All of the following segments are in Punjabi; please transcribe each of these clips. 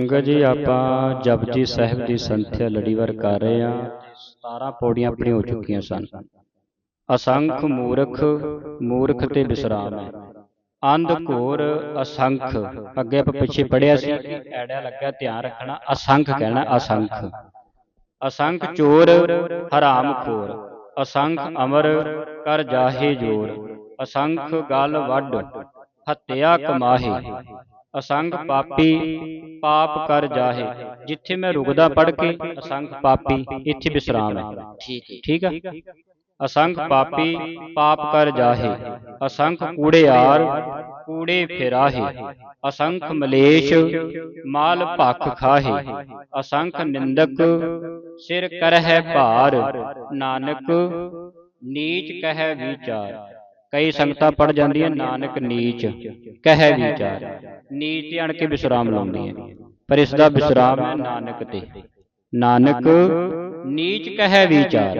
ਸੰਗਤ ਜੀ, ਆਪਾਂ ਜਪਜੀ ਸਾਹਿਬ ਦੀ ਸੰਥਿਆ ਲੜੀਵਾਰ ਕਰ ਰਹੇ ਆ 17 ਪੌੜੀਆਂ ਆਪਣੀਆਂ ਹੋ ਚੁੱਕੀਆਂ ਸਨ। ਅਸੰਖ ਮੂਰਖ ਮੂਰਖ ਤੇ ਵਿਸਰਾਮ ਹੈ। ਅੰਧ ਘੋਰ, ਅਸੰਖ। ਅੱਗੇ ਆਪਾਂ ਪਿੱਛੇ ਪੜਿਆ ਸੀ ਕਿ ਐੜਾ ਲੱਗਾ ਧਿਆਨ ਰੱਖਣਾ, ਅਸੰਖ ਕਹਿਣਾ ਅਸੰਖ। ਅਸੰਖ ਚੋਰ, ਹਰਾਮ ਖੋਰ। ਅਸੰਖ ਅਮਰ, ਕਰ ਜਾਹੇ ਜੋਰ। ਅਸੰਖ ਗਲ ਵੱਡ ਹੱਤਿਆ ਕਮਾਹੇ। ਅਸੰਖ ਪਾਪੀ ਪਾਪ ਕਰ ਜਾਹੇ। ਜਿੱਥੇ ਮੈਂ ਰੁਕਦਾ ਪੜ ਕੇ ਅਸੰਖ ਪਾਪੀ ਇੱਥੇ ਵਿਸਰਾਮ ਹੈ ਠੀਕ ਹੈ? ਠੀਕ ਹੈ? ਅਸੰਖ ਪਾਪੀ ਪਾਪ ਕਰ ਜਾਹੇ। ਅਸੰਖ ਕੂੜਿਆਰ ਕੂੜੇ ਫਿਰਾਹੇ। ਅਸੰਖ ਮਲੇਸ਼ ਮਾਲ ਭਖ ਖਾਹੇ। ਅਸੰਖ ਨਿੰਦਕ ਸਿਰ ਕਰਹਿ ਭਾਰ। ਨਾਨਕ ਨੀਚ ਕਹਿ ਵਿਚਾਰ। ਕਈ ਸੰਗਤਾਂ ਪੜ ਜਾਂਦੀਆਂ ਨਾਨਕ ਨੀਚ ਕਹਿ ਵਿਚਾਰ। ਨੀਚ ਆਣ ਕੇ ਵਿਸਰਾਮ ਲਾਉਂਦੀਆਂ ਪਰ ਇਸ ਦਾ ਵਿਸਰਾਮ ਹੈ ਨਾਨਕ ਤੇ। ਨਾਨਕ ਨੀਚ ਕਹਿ ਵਿਚਾਰ।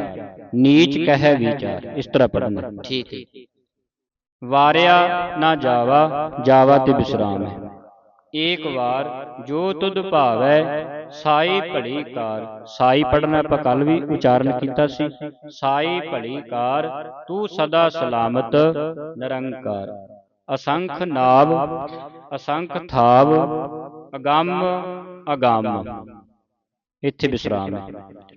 ਨੀਚ ਕਹਿ ਵਿਚਾਰ। ਇਸ ਤਰ੍ਹਾਂ ਪੜਨਾ ਠੀਕ ਹੈ। ਵਾਰਿਆ ਨਾ ਜਾਵਾ ਜਾਵਾ ਤੇ ਵਿਸਰਾਮ ਹੈ। ਏਕ ਵਾਰ ਜੋ ਤੁਧ ਭਾਵੈ ਸਾਈ ਭਲੀ ਕਾਰ। ਸਾਈ ਪੜਨਾ ਆਪਾਂ ਕੱਲ ਵੀ ਉਚਾਰਨ ਕੀਤਾ ਸੀ। ਸਾਈ ਭਲੀ ਕਾਰ ਤੂੰ ਸਦਾ ਸਲਾਮਤ ਨਿਰੰਕਾਰ। ਅਸੰਖ ਨਾਭ ਅਸੰਖ ਥਾਵ ਅਗੰਮ ਅਗੰਮ ਇੱਥੇ ਵਿਸਰਾਮ ਹੈ।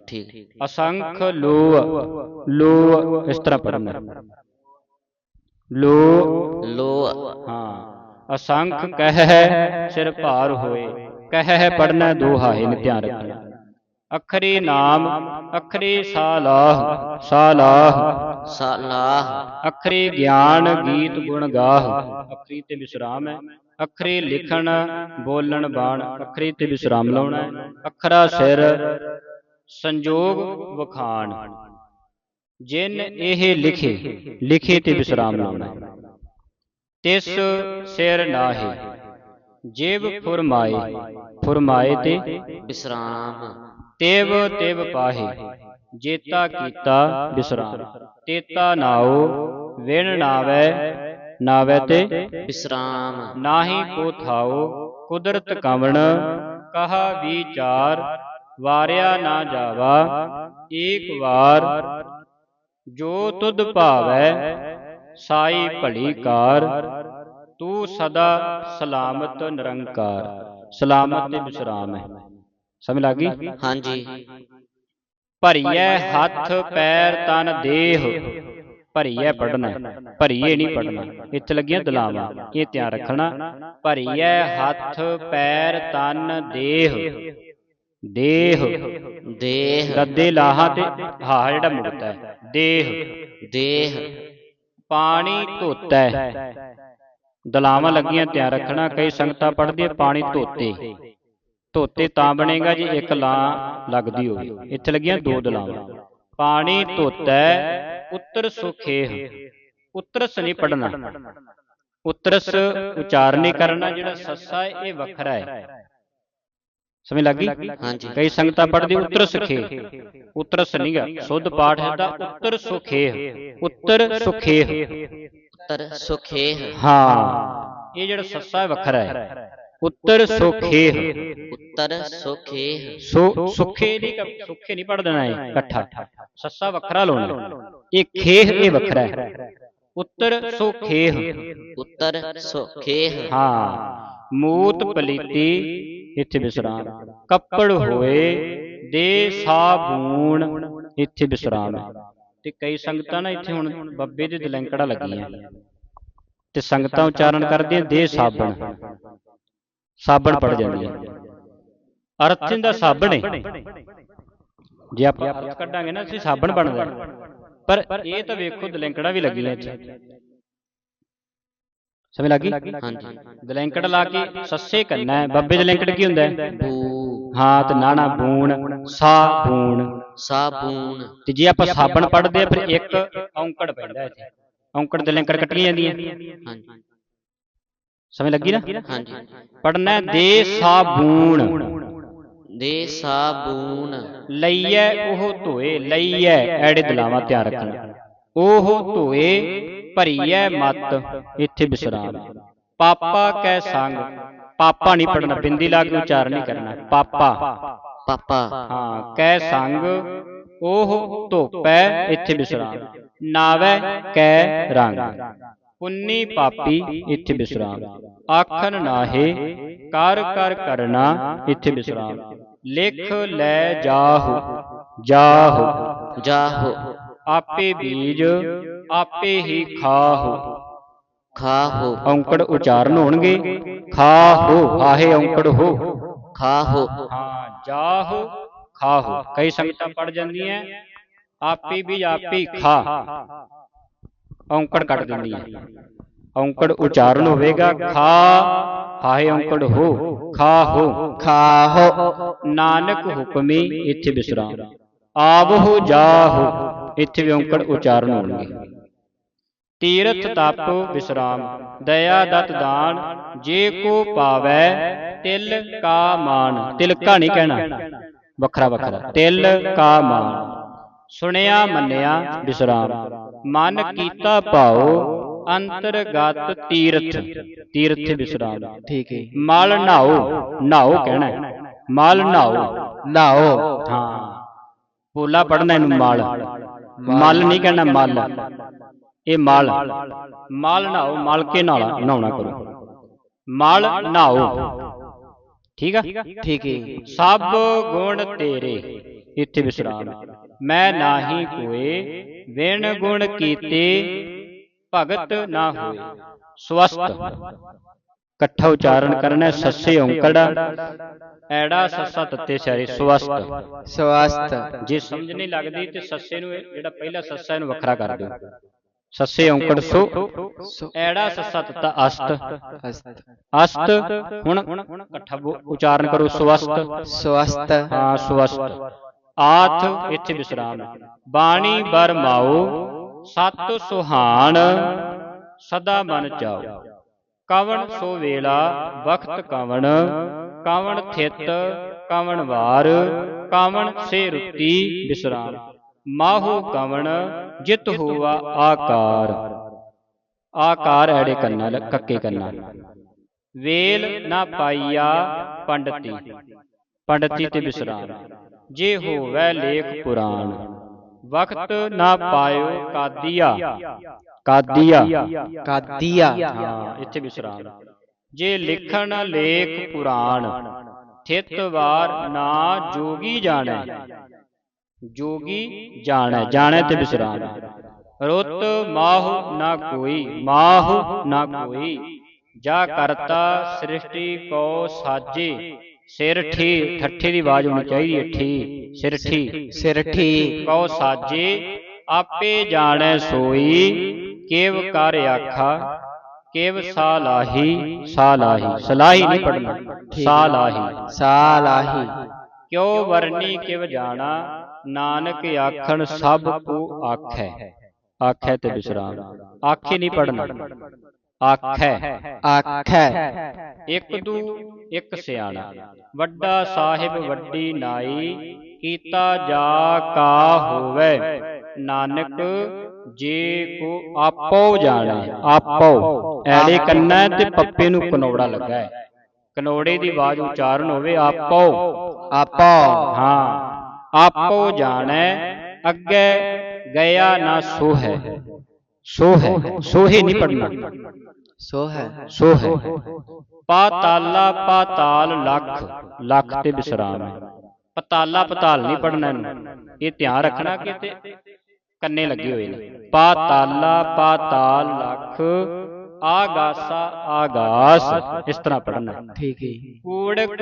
ਠੀਕ। ਅਸੰਖ ਲੋ ਲੋ ਇਸ ਤਰ੍ਹਾਂ ਪੜਨਾ ਲੋ ਲੋ ਹਾਂ। ਅਸੰਖ ਕਹਿ ਸਿਰ ਭਾਰ ਹੋਏ। ਕਹਿ ਪੜਨਾ ਦੋ ਹਾਹੇ ਨੇ ਧਿਆਨ ਰੱਖਣਾ। ਅਖਰੀ ਨਾਮ ਅਖਰੀ ਸਾਲਾਹ ਸਾਲਾਹ ਸਲਾਹ। ਅਖਰੀ ਗਿਆਨ ਗੀਤ ਗੁਣ ਗਾਹ। ਅਖਰੀ ਤੇ ਵਿਸਰਾਮ ਹੈ। ਅਖਰੀ ਲਿਖਣ ਬੋਲਣ ਬਾਣ। ਅਖਰੀ ਤੇ ਵਿਸਰਾਮ ਲਾਉਣਾ ਅਖਰਾ ਸਿਰ ਸੰਜੋਗ ਵਖਾਣ। ਜਿਨ ਇਹ ਲਿਖੇ ਲਿਖੇ ਤੇ ਵਿਸਰਾਮ ਲਾਉਣਾ ਹੈ। ਤਿਸ ਸਿਰ ਨਾਹੀ। ਜਿਵ ਫੁਰਮਾਏ ਫੁਰਮਾਏ ਤੇ ਵਿਸਰਾਮ ਤੇਵ ਤੇਵ ਪਾਹੇ ਜੇਤਾ ਕੀਤਾ ਵਿਸਰਾਮ ਤੇਤਾ ਨਾਉ ਵਿਣ ਨਾਵੈ ਨਾਵੈ ਤੇ ਵਿਸਰਾਮ ਨਾਹੀ ਕੋ ਥਾਉ ਕੁਦਰਤ ਕਵਣ ਕਹਾ ਵਿਚਾਰ ਵਾਰਿਆ ਨਾ ਜਾਵਾ ਏਕ ਵਾਰ ਜੋ ਤੁਧ ਭਾਵੈ ਸਾਈ ਭਲੀ ਕਾਰ ਤੂੰ ਸਦਾ ਸਲਾਮਤ ਨਿਰੰਕਾਰ ਸਲਾਮਤ ਤੇ ਵਿਸਰਾਮ ਹੈ। ਸਮਝ ਲੱਗੀ ਹਾਂਜੀ। ਭਰੀਐ ਹੱਥ ਪੈਰ ਤਨ ਦੇਹ ਭਰੀਐ ਪੜਨਾ ਭਰੀਏ ਨਹੀਂ ਪੜਨਾ ਇੱਥੇ ਲੱਗੀਆਂ ਦਲਾਵਾਂ ਇਹ ਧਿਆਨ ਰੱਖਣਾ। ਭਰੀਐ ਹੱਥ ਪੈਰ ਤਨ ਦੇਹ ਦੇਹ ਦੇਹ। ਗੱਦੇ ਲਾਹਾ ਤੇ ਹਾ ਜਿਹੜਾ ਹੈ। ਦੇਹ। ਦੇਹ। ਪਾਣੀ ਧੋਤਾ ਦਲਾਵਾਂ ਲੱਗੀਆਂ ਧਿਆਨ ਰੱਖਣਾ ਕਈ ਸੰਗਤਾਂ ਪੜ੍ਹਦੀਆਂ ਪਾਣੀ ਧੋਤੇ। ਧੋਤੇ। ਤਾਂ ਬਣੇਗਾ ਜੇ ਇੱਕ ਲਾਂ ਲੱਗਦੀ ਹੋਵੇ। ਇੱਥੇ ਲੱਗੀਆਂ ਦੋ ਦਲਾਵਾਂ। ਪਾਣੀ ਧੋਤਾ ਉੱਤਰ ਸੁਖੇਹ। ਉੱਤਰਸ ਨਹੀਂ ਪੜਨਾ ਉੱਤਰਸ ਉਚਾਰਨ ਨਹੀਂ ਕਰਨਾ ਜਿਹੜਾ ਸੱਸਾ ਹੈ ਇਹ ਵੱਖਰਾ ਹੈ। ਸਮਝ ਲੱਗੀ ਹਾਂਜੀ ਕਈ ਸੰਗਤਾਂ ਪੜ੍ਹਦੀ ਉੱਤਰ ਸੁਖੇ ਉੱਤਰਸ ਨਹੀਂਗਾ ਸੁੱਧ ਪਾਠ ਹੈ ਦਾ ਉੱਤਰ ਸੁਖੇ ਉੱਤਰ ਸੁਖੇ ਉੱਤਰ ਸੁਖੇ ਹਾਂ ਇਹ ਜਿਹੜਾ ਸੱਸਾ ਹੈ ਵੱਖਰਾ ਹੈ ਉੱਤਰ ਸੁਖੇ ਉੱਤਰ ਸੁਖੇ ਸੋ ਸੁਖੇ ਨਹੀਂ ਕ- ਸੁਖੇ ਨਹੀਂ ਪੜ ਦੇਣਾ ਹੈ ਇਕੱਠਾ ਸੱਸਾ ਵੱਖਰਾ ਲਾਉਣਾ ਇਹ ਖੇਹ ਇਹ ਵੱਖਰਾ ਹੈ ਉੱਤਰ ਸੁਖੇਹ ਉੱਤਰ ਸੁਖੇ ਹਾਂ ਮੂਤ ਪਲੀਤੀ ਇੱਥੇ ਵਿਸਰਾਮ ਕੱਪੜ ਹੋਏ ਦੇ ਸਾਬੂਣ ਇੱਥੇ ਵਿਸਰਾਮ ਹੈ ਤੇ ਕਈ ਸੰਗਤਾਂ ਨਾ ਇੱਥੇ ਹੁਣ ਬੱਬੇ ਦੇ ਦਲੈਂਕੜਾ ਲੱਗੀਆਂ। ਤੇ ਸੰਗਤਾਂ ਉਚਾਰਨ ਕਰਦੀਆਂ ਦੇ ਸਾਬਣ। ਸਾਬਣ ਪੜ ਜਾਂਦੀਆਂ ਅਰਥ ਦਾ ਸਾਬਣ ਹੈ ਜੇ ਆਪਾਂ ਕੱਢਾਂਗੇ ਨਾ ਅਸੀਂ ਸਾਬਣ ਬਣਦਾ ਪਰ ਇਹ ਤਾਂ ਵੇਖੋ ਦਲੈਂਕੜਾ ਵੀ ਲੱਗੀਆਂ ਇੱਥੇ। ਸਮਝ ਲੱਗੀ ਹਾਂਜੀ। ਦਲੈਂਕੜ ਲਾ ਕੇ ਸੱਸੇ ਕਰਨਾ ਹੈ। ਬੱਬੇ ਦਲੈਂਕੜ ਕੀ ਹੁੰਦਾ ਹੈ? ਬੂ ਹਾਂ ਤੇ ਨਾਣਾ ਬੂਣ ਸਾ ਬੂਣ। ਸਾਬੂਨ ਤੇ ਜੇ ਆਪਾਂ ਸਾਬਣ ਪੜਦੇ ਆ ਫਿਰ ਇੱਕ ਔਂਕੜ ਪੈਂਦਾ ਇੱਥੇ। ਔਂਕੜ ਦਲੈਂਕੜ ਕੱਟੀਆਂ ਜਾਂਦੀਆਂ। ਹਾਂਜੀ। ਸਮਝ ਲੱਗੀ ਨਾ? ਹਾਂਜੀ ਪੜਨਾ ਦੇ ਸਾਬੂਣ ਦੇ ਸਾਬੂਨ ਲਈਐ ਉਹ ਧੋਏ ਲਈਐ ਐੜੇ ਦਲਾਵਾਂ ਧਿਆਨ ਰੱਖਣਾ। ਉਹ ਧੋਏ ਭਰੀਐ ਮਤ ਇੱਥੇ ਵਿਸਰਾਮ ਪਾਪਾ ਕੈ ਸੰਗ ਪਾਪਾ ਨਹੀਂ ਪੜਨਾ ਬਿੰਦੀ ਲਾ ਕੇ ਉਚਾਰਨ ਨਹੀਂ ਕਰਨਾ। ਪਾਪਾ। ਪਾਪਾ। ਹਾਂ ਕੈ ਸੰਗ ਉਹ ਧੋਪੈ ਇੱਥੇ ਵਿਸਰਾਮ ਨਾਵੈ ਕੈ ਰੰਗ। ਪੁੰਨੀ ਪਾਪੀ ਇੱਥੇ ਵਿਸਰਾਮ ਆਖਣ ਨਾਹੇ ਕਰ ਕਰ ਕਰਨਾ ਇੱਥੇ ਵਿਸਰਾਮ ਲਿਖ ਲੈ ਜਾਹੂ ਜਾਹੂ। ਜਾਹੋ। ਆਪੇ ਬੀਜ ਆਪੇ ਹੀ ਖਾਹੂ। ਖਾਹੋ। ਔਂਕੜ ਉਚਾਰਨ ਹੋਣਗੇ। ਖਾਹੋ ਆਹੇ ਔਂਕੜ ਹੋ। ਖਾਹੋ। ਹਾਂ ਜਾਹੋ ਖਾਹੋ। ਕਈ ਸੰਗਤਾਂ ਪੜ ਜਾਂਦੀਆਂ ਆਪੇ ਵੀ ਆਪੇ ਖਾ। ਔਂਕੜ ਕੱਟ ਦਿੰਦੀਆਂ ਔਂਕੜ ਉਚਾਰਨ ਹੋਵੇਗਾ। ਖਾ ਹਾਏ ਔਂਕੜ ਹੋ। ਖਾਹੋ। ਖਾਹੋ। ਨਾਨਕ ਹੁਕਮੀ ਇੱਥੇ ਵਿਸਰਾਮ। ਆਵਹੁ ਜਾਹੋ। ਇੱਥੇ ਵੀ ਔਂਕੜ ਉਚਾਰਨ ਹੋਣਗੇ। ਤੀਰਥ ਤਪ ਵਿਸਰਾਮ। ਦਇਆ ਦਤ ਦਾਨ ਜੇ ਕੋ ਪਾਵੈ ਤਿਲ ਕਾ ਮਾਨ। ਤਿਲਕਾ ਨਹੀਂ ਕਹਿਣਾ। ਵੱਖਰਾ ਵੱਖਰਾ। ਤਿਲ ਕਾ ਮਾਨ। ਸੁਣਿਆ ਮੰਨਿਆ ਵਿਸਰਾਮ। ਮਨ ਕੀਤਾ ਭਾਉ ਅੰਤਰਗਤ ਤੀਰਥ। ਤੀਰਥ ਵਿਸਰਾਮ। ਠੀਕ ਹੈ। ਮਲ ਨਾਉ ਨਾਉ ਕਹਿਣਾ। ਮਲ ਨਾਉ ਨਾਓ ਹਾਂ। ਪੋਲਾ ਪੜਨਾ ਇਹਨੂੰ ਮਲ। ਮਲ ਨਹੀਂ ਕਹਿਣਾ ਮਲ। ਇਹ ਮਲ ਮਲ ਨਾਉ ਮਲ ਕੇ ਨਾਲਾ ਨਹਾਉਣਾ ਕਰੋ। ਮਲ ਨਾਉ ਠੀਕ ਆ? ਠੀਕ ਹੈ। ਸਭ ਗੁਣ ਤੇਰੇ ਇੱਥੇ ਵਿਸਰਾਮ। ਮੈਂ ਨਾਹੀ ਕੋਏ ਵਿਣ ਗੁਣ ਕੀਤੇ ਭਗਤ ਨਾ ਹੋਏ। ਸਵਸਤ ਇਕੱਠਾ ਉਚਾਰਨ ਕਰਨਾ ਸੱਸੇ ਔਂਕੜਾ। ਐੜਾ ਸੱਸਾ ਤੱਤੇ ਸਿਆਰੀ ਸਵਸਤ ਸਵਸਤ ਜੇ ਸਮਝ ਨਹੀਂ ਲੱਗਦੀ ਤੇ ਸੱਸੇ ਨੂੰ ਜਿਹੜਾ ਪਹਿਲਾ ਸੱਸਾ ਇਹਨੂੰ ਵੱਖਰਾ ਕਰ ਦਿਓ। ਸੱਸੇ ਔਂਕੜ ਸੋ ਐੜਾ ਸੱਸਾ ਤੱਤਾ ਅਸਤ ਅਸਤ ਅਸਤ ਹੁਣ ਇਕੱਠਾ ਉਚਾਰਨ ਕਰੋ ਸਵਸਤ। ਸਵਸਤ। ਹਾਂ ਸਵਸਤ। ਆਥ ਇੱਥੇ ਵਿਸਰਾਮ ਹੈ। ਬਾਣੀ ਬਰਮਾਓ ਸਤ ਸੁਹਾਣ ਸਦਾ ਮਨ ਚਾਓ। ਕਵਣ ਸੋ ਵੇਲਾ ਵਕਤ ਕਵਣ। ਕਵਣ ਥਿਤ ਕਵਣ ਵਾਰ। ਕਵਣ ਸੇ ਰੁੱਤੀ ਵਿਸਰਾਮ। ਮਾਹੂ ਕਵਣ ਜਿਤ ਹੋਵਾ ਆਕਾਰ। ਆਕਾਰ ਐੜੇ ਕੰਨਾ ਕੱਕੇ ਕੰਨਾ। ਵੇਲ ਨਾ ਪਾਈਆ ਪੰਡਤੀ। ਪੰਡਤੀ ਤੇ ਵਿਸਰਾਮ। ਜੇ ਹੋਵੇ ਲੇਖ ਪੁਰਾਣ। ਵਕਤ ਨਾ ਪਾਇਓ ਕਾਦੀਆ। ਕਾਦੀਆ। ਕਾਦੀਆ। ਹਾਂ ਇੱਥੇ ਵਿਸਰਾਮ। ਜੇ ਲਿਖਣ ਲੇਖ ਪੁਰਾਣ ਥਿਤ ਵਾਰ ਨਾ ਜੋਗੀ ਜਾਣੈ। ਜੋਗੀ ਜਾਣੈ ਜਾਣੈ ਤੇ ਵਿਸਰਾਮ ਰੁੱਤ ਮਾਹੁ ਨਾ ਕੋਈ ਮਾਹੁ ਨਾ ਕੋਈ। ਜਾ ਕਰਤਾ ਸ੍ਰਿਸ਼ਟੀ ਕੋ ਸਾਜੇ ਸਿਰ ਠੀ ਠੱਠੇ ਦੀ ਆਵਾਜ਼ ਹੋਣੀ ਚਾਹੀਦੀ ਹੈ ਠੀ। ਸਿਰ ਠੀ ਸਿਰਠੀ ਕਉ ਸਾਜੇ ਆਪੇ ਜਾਣੈ ਸੋਈ ਕਿਵ ਕਰ ਆਖਾ। ਕਿਵ ਸਾਲਾਹੀ ਸਾਲਾਹੀ ਸਲਾਹੀ ਨਹੀਂ ਪੜਨਾ ਸਾਲਾਹੀ ਸਾਲਾਹੀ ਕਿਉ ਵਰਨੀ ਕਿਵ ਜਾਣਾ? ਨਾਨਕ ਆਖਣ ਸਭ ਕੋ ਆਖੈ। ਆਖੈ। ਤੇ ਵਿਸਰਾਮ। ਆਖੇ ਨਹੀਂ ਪੜਨਾ ਆਖੈ। ਆਖੈ। ਇੱਕ ਦੂ ਇੱਕ ਸਿਆਣਾ। ਵੱਡਾ ਸਾਹਿਬ ਵੱਡੀ ਨਾਈ। ਕੀਤਾ ਜਾ ਕਾ ਹੋਵੇ। ਨਾਨਕ ਜੇ ਕੋ ਆਪੋ ਜਾਣੇ ਆਪੋ। ਐੜੇ ਕੰਨਾ ਤੇ ਪੱਪੇ ਨੂੰ ਕਨੋੜਾ ਲੱਗਾ ਹੈ। ਕਨੋੜੇ ਦੀ ਆਵਾਜ਼ ਉਚਾਰਨ ਹੋਵੇ ਆਪੋ ਆਪੋ। ਹਾਂ। ਆਪੋ ਜਾਣੈ ਅੱਗੇ ਗਿਆ ਨਾ ਸੋ ਹੈ ਸੋ ਹੈ ਸੋਹੇ ਨਹੀਂ ਪੜਨਾ ਸੋ ਹੈ ਸੋ ਹੈ ਪਾਤਾਲਾ ਪਾਤਾਲ ਲੱਖ ਲੱਖ ਤੇ ਵਿਸਰਾਮ ਹੈ। ਪਤਾਲਾ ਪਤਾਲ ਨਹੀਂ ਪੜਨਾ ਇਹਨੂੰ। ਇਹ ਧਿਆਨ ਰੱਖਣਾ ਕਿ ਤੇ ਕੰਨੇ ਲੱਗੇ ਹੋਏ ਨੇ। ਪਾਤਾਲਾ ਪਾਤਾਲ ਲੱਖ ਆਗਾਸਾ ਆਗਾਸ ਇਸ ਤਰ੍ਹਾਂ ਪੜਨਾ ਠੀਕ ਹੈ ਊੜਕ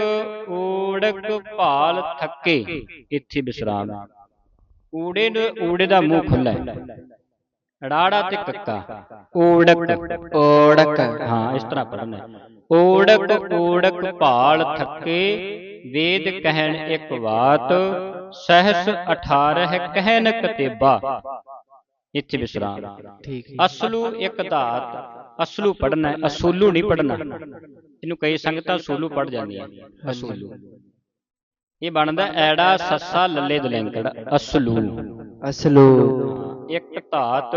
ਊੜਕ ਭਾਲ ਥੱਕੇ ਇੱਥੇ ਵਿਸਰਾਮ। ਊੜੇ ਨੂੰ ਊੜੇ ਦਾ ਮੂੰਹ ਖੁੱਲਾ ਹੈ। ਰਾੜਾ ਤੇ ਕੱਕਾ ਊੜਕ ਓੜਕ ਹਾਂ ਇਸ ਤਰ੍ਹਾਂ ਪੜਨਾ। ਊੜਕ ਊੜਕ ਭਾਲ ਥੱਕੇ ਵੇਦ ਕਹਿਣ ਇੱਕ ਬਾਤ ਸਹਸ 18 ਕਹਿਨ ਕਤੇਬਾ। ਇੱਥੇ ਵਿਸਰਾਮ। ਠੀਕ ਅਸਲੂ ਇੱਕ ਧਾਤ ਅਸਲੂ ਪੜਨਾ ਹੈ ਅਸੂਲੂ ਨਹੀਂ ਪੜਨਾ ਇਹਨੂੰ ਕਈ ਸੰਗਤਾਂ ਅਸੂਲੂ ਪੜ ਜਾਂਦੀਆਂ। ਅਸੂਲੂ। ਇਹ ਬਣਦਾ ਐੜਾ ਸੱਸਾ ਲੱਲੇ ਦਲੈਂਕੜ ਅਸਲੂ। ਅਸਲੂ। ਇੱਕ ਧਾਤ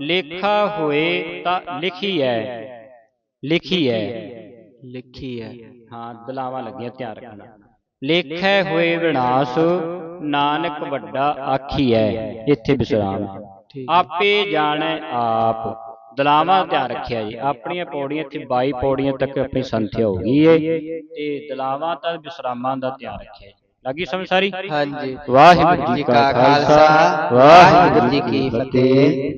ਲੇਖਾ ਹੋਏ ਤਾਂ ਲਿਖੀ ਹੈ ਲਿਖੀ ਹੈ ਲਿਖੀ ਹੈ ਹਾਂ ਦਲਾਵਾਂ ਲੱਗੀਆਂ ਧਿਆਨ ਰੱਖਣਾ। ਲੇਖੈ ਹੋਏ ਵਿਨਾਸ਼ ਨਾਨਕ ਵੱਡਾ ਆਖੀਐ ਇੱਥੇ ਵਿਸਰਾਮ। ਹੈ। ਆਪੇ ਜਾਣੈ ਆਪ। ਦਲਾਵਾਂ ਧਿਆਨ ਰੱਖਿਆ ਜੀ। ਆਪਣੀਆਂ ਪੌੜੀਆਂ ਇੱਥੇ 22 ਪੌੜੀਆਂ ਤੱਕ ਆਪਣੀ ਸੰਥਿਆ ਹੋ ਗਈ ਏ। ਤੇ ਦਲਾਵਾਂ ਤਾਂ ਵਿਸਰਾਮਾਂ ਦਾ ਧਿਆਨ ਰੱਖਿਆ ਜੀ। ਲੱਗੀ ਸਮਝ ਸਾਰੀ? ਹਾਂਜੀ। ਵਾਹਿਗੁਰੂ ਜੀ ਕਾ ਖਾਲਸਾ। ਵਾਹਿਗੁਰੂ ਜੀ ਕੀ ਫਤਿਹ।